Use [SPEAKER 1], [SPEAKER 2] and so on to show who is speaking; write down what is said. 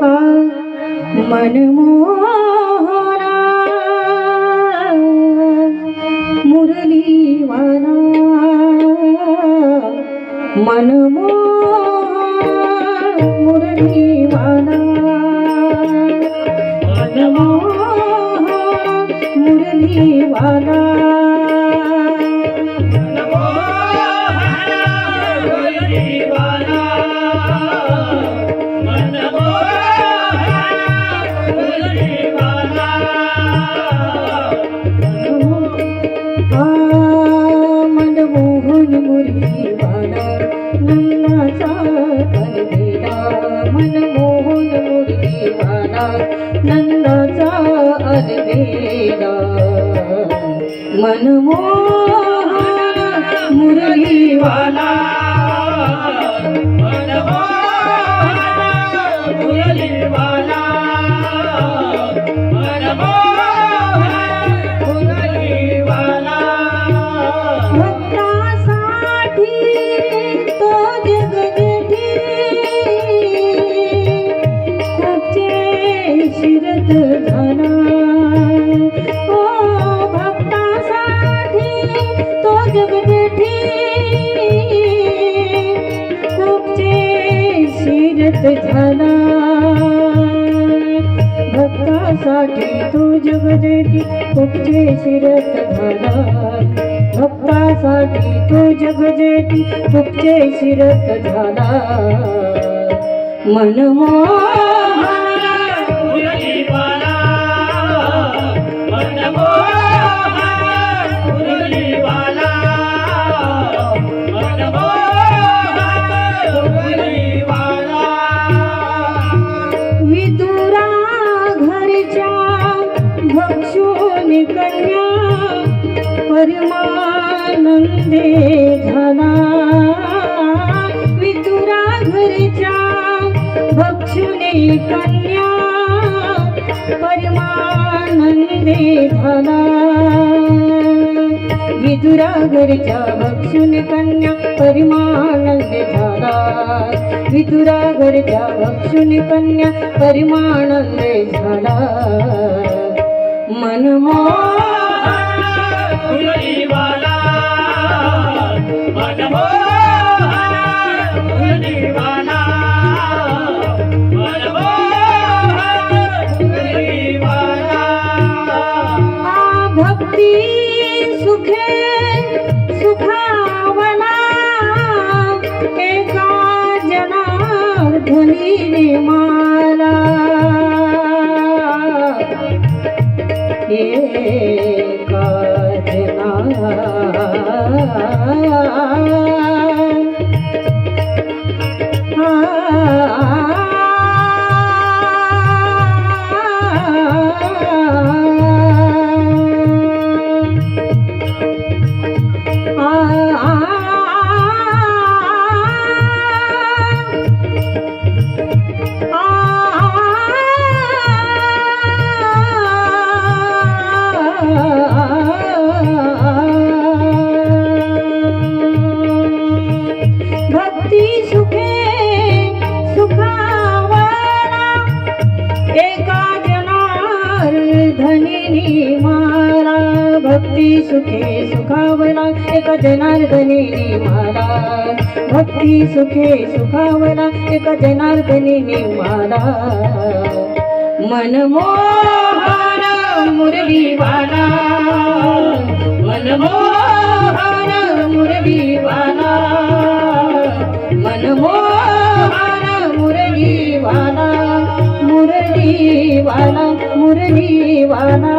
[SPEAKER 1] हा मनमोहरा मुरलीवाला मनमोहरा अलबेला मनमोहन मुरलीवाला. तुझे शिरत झाला भक्तासाठी तो जगजेती तुझे शिरत झाला मनमोहन परमानंदे झाला विदुरा घरच्या भक्षुनी कन्या परमानंदे झाला विदुरा घरच्या भक्षुन कन्या परिमानंदे झाला विदुरा घरच्या भक्षुन कन्या परिमानंदे झाला मनमोहन एका भक्ती सुखे सुखावला एक जनार्दनी माला भक्ती सुखे सुखावला एक जनार्दनी माला मनमोहन मुरलीवाला. मनमोहन मुरलीवाला. मनमोहन मुरलीवाला. मुरलीवाला मुरलीवाला.